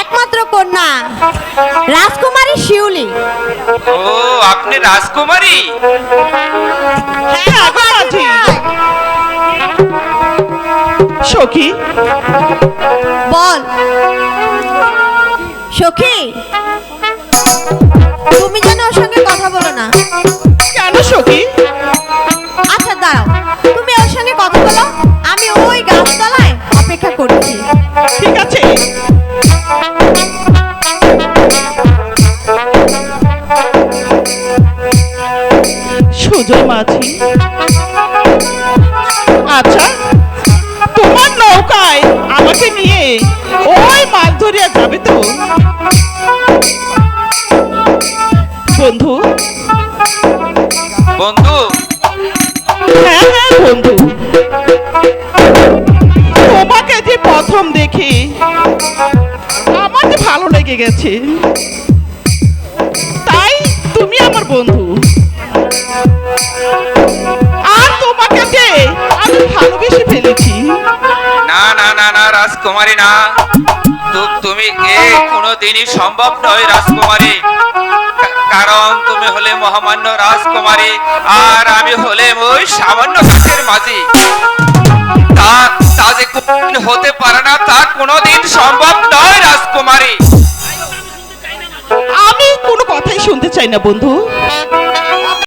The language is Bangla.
একমাত্র কন্যা রাজকুমারী শিউলি। ও আপনি রাজকুমারী? হ্যাঁ সখী? বল। সখী তুমি যেন ওর সঙ্গে কথা বলো না। কেন সখী? সুজয় মাঝি। আচ্ছা তোমার নৌকায় আমাকে নিয়ে ওই মাছ ধরিয়া যাবে তো? বন্ধু? বন্ধু? হ্যাঁ হ্যাঁ বন্ধু। তোমাকে যে প্রথম দেখি আমার যে ভালো লেগে গেছে। রাজকুমারী না। তুমি এ কোনোদিনই সম্ভব নয় রাজকুমারী। কারণ তুমি হলে মহামান্য রাজকুমারী, আর আমি হলে ওই সামান্য গাছের মাঝি। তা তা যে কোনদিন হতে পারে না, তা কোনোদিন সম্ভব নয় রাজকুমারী। আমি কোনো কথাই শুনতে চাই না, বন্ধু।